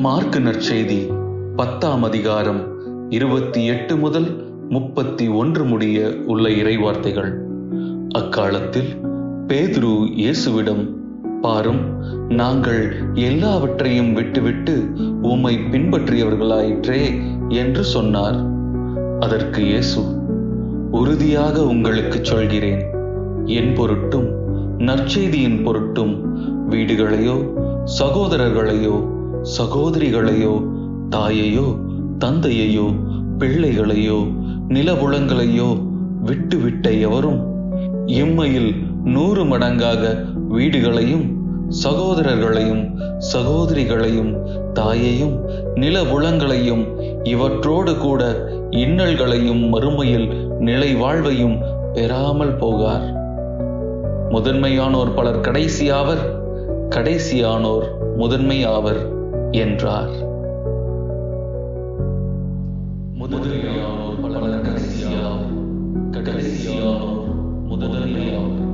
Mark நற்செய்தி பத்தாம் அதிகாரம் இருபத்தி எட்டு முதல் முப்பத்தி ஒன்று முடிய உள்ள இறைவார்த்தைகள். அக்காலத்தில் பேதுரு இயேசுவிடம் பாரும் நாங்கள் எல்லாவற்றையும் விட்டுவிட்டு உம்மை பின்பற்றியவர்களாயிற்றே என்று சொன்னார். அதற்கு இயேசு உறுதியாக உங்களுக்கு சொல்கிறேன். என் பொருட்டும் நற்செய்தியின் பொருட்டும் வீடுகளையோ சகோதரர்களையோ சகோதரிகளையோ தாயையோ தந்தையையோ பிள்ளைகளையோ நிலபுலங்களையோ விட்டுவிட்ட எவரும் இம்மையில் நூறு மடங்காக வீடுகளையும் சகோதரர்களையும் சகோதரிகளையும் தாயையும் நிலபுலங்களையும் இவற்றோடு கூட இன்னல்களையும் மறுமையில் நிலை வாழ்வையும் பெறாமல் போகார். முதன்மையானோர் பலர் கடைசியாவர் கடைசியானோர் முதன்மை ஆவர் என்றார். முதன்மையானோர் பலர் கடைசியானோர் கடைசியானோர் முதன்மையானோர்